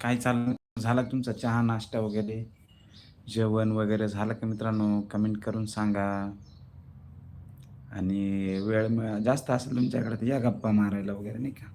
काय चाललं झाला तुमचा चहा, नाश्ता वगैरे? जेवण वगैरे झालं का मित्रांनो? कमेंट करून सांगा. आणि वेळ जास्त असेल तुमच्याकडे तर या गप्पा मारायला वगैरे नाही का?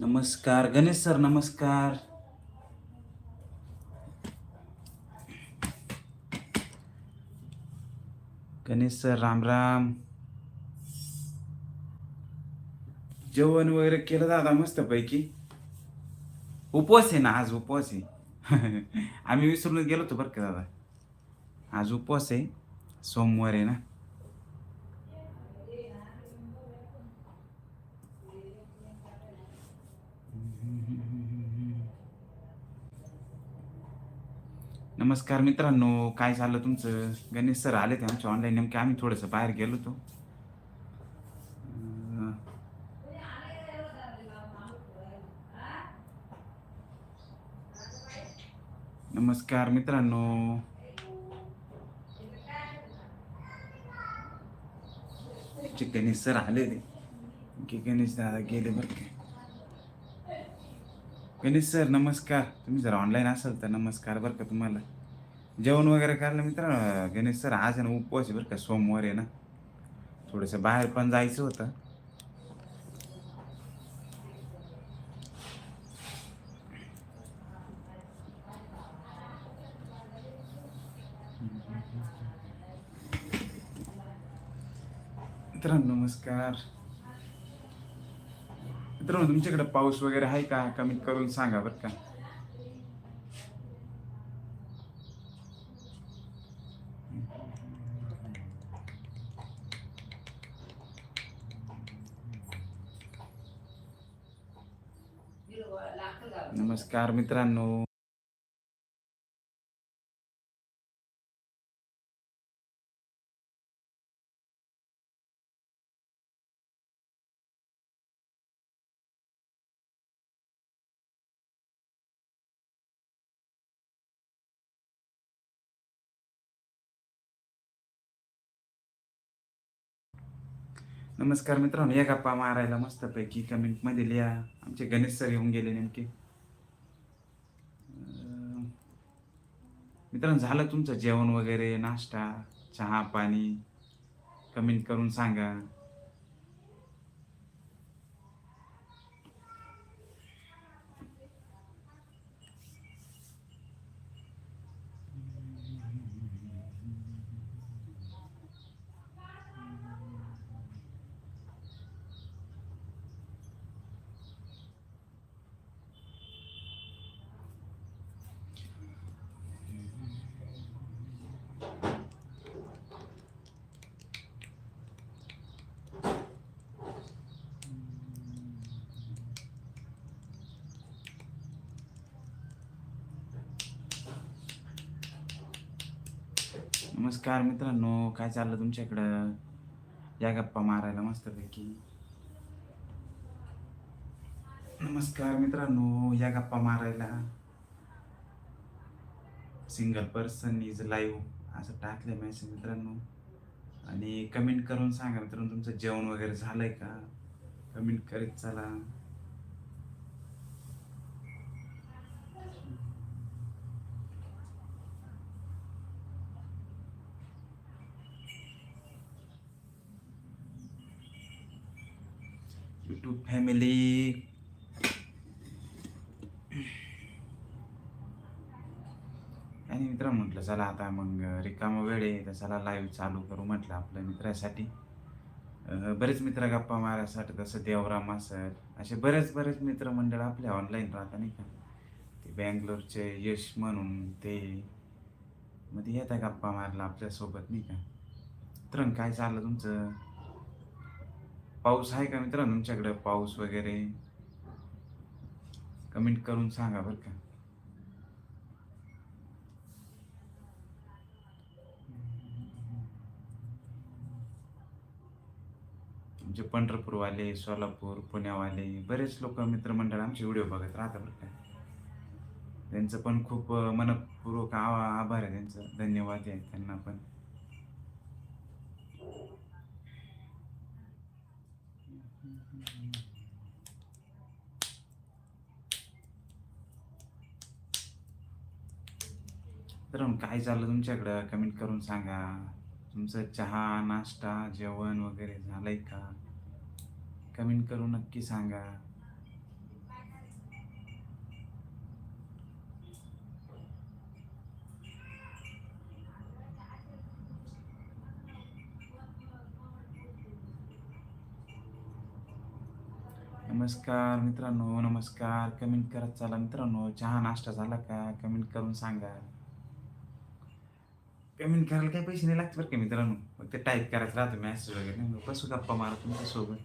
नमस्कार गणेश सर नमस्कार. गणेश सर राम राम. जेवण वगैरे केलं दादा मस्त पैकी उपवास आहे ना आज उपवास आहे. आम्ही विसरूनच गेलो होतो बरं का दादा. आज उपवास आहे. सोमवार आहे ना. नमस्कार मित्रांनो काय झालं तुमचं? गणेश सर आले ते आमच्या ऑनलाईन नेमके आम्ही थोडंसं बाहेर गेलो होतो. नमस्कार मित्रांनो. गणेश सर आले ते गणेश दादा गेले बरं काय गणेश सर नमस्कार. तुम्ही जर ऑनलाईन असाल तर नमस्कार बरं का तुम्हाला. जेवण वगैरे करायला मित्र? गणेश सर आज आहे ना उपवास आहे बरं का सोमवार आहे ना. थोडंसं बाहेर पण जायचं होतं. मित्रांनो नमस्कार. मित्रांनो तुमच्याकडे पाऊस वगैरे आहे का? कमेंट करून सांगा बरं का. नमस्कार मित्रांनो. नमस्कार मित्रांनो या गप्पा मारायला मस्तपैकी कमेंटमध्ये लिहा. आमचे गणेश सर येऊन गेले नेमके. मित्रांनो झालं तुमचं जेवण वगैरे नाश्ता चहा पाणी? कमेंट करून सांगा. नमस्कार मित्रांनो काय चाललं तुमच्याकडं? या गप्पा मारायला मस्तपैकी. नमस्कार मित्रांनो या गप्पा मारायला. सिंगल पर्सन इज लाईव्ह असं टाकलं मेसेज मित्रांनो. आणि कमेंट करून सांगा मित्रांनो तुमचं जेवण वगैरे झालंय का? कमेंट करीत चला. यूट्यूब फॅमिली आणि मित्र म्हटलं चला आता मग रिकामा वेळ आहे तर चला लाईव्ह चालू करू म्हटलं आपल्या मित्रासाठी. बरेच मित्र गप्पा मारायसाठी तसं देवराम असत असे बरेच बरेच मित्रमंडळ आपले ऑनलाईन राहतात नाही का? ते बँगलोरचे यश म्हणून ते मग ते येतात गप्पा मारला आपल्यासोबत नाही का? तर काय चाललं तुमचं? पाऊस आहे का मित्रांनो तुमच्याकडे? पाऊस वगैरे? कमेंट करून सांगा बरं का. म्हणजे पंढरपूरवाले सोलापूर पुण्यावाले बरेच लोक मित्रमंडळ आमचे व्हिडिओ बघत राहतात बरं का. त्यांचं पण खूप मनपूर्वक आभार आहे त्यांचं. धन्यवाद आहे त्यांना पण. तर काय झालं तुमच्याकडं? कमेंट करून सांगा. तुमचं चहा नाश्ता जेवण वगैरे झालंय का? कमेंट करून नक्की सांगा. नमस्कार मित्रांनो नमस्कार. कमेंट करत चाला मित्रांनो. चहा नाश्ता झाला का? कमेंट करून सांगा. कमेंट करायला काही पैसे नाही लागते बरं का मित्रांनो. फक्त टाईप करायचं राहतो मॅसेज वगैरे. नाही मग गप्पा मारा तुमच्यासोबत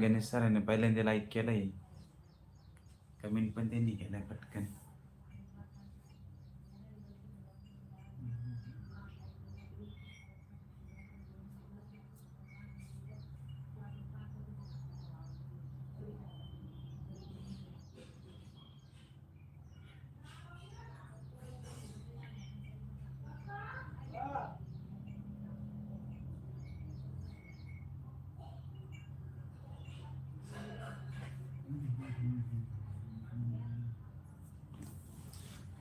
गणेश सरांनी पहिल्यांदा लाईक केलंय. कमेंट पण त्यांनी केलाय पटकन.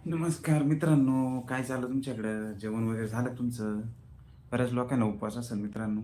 नमस्कार मित्रांनो काय झालं तुमच्याकडं? जेवण वगैरे झालं तुमचं? बऱ्याच लोकांना उपवास असेल मित्रांनो.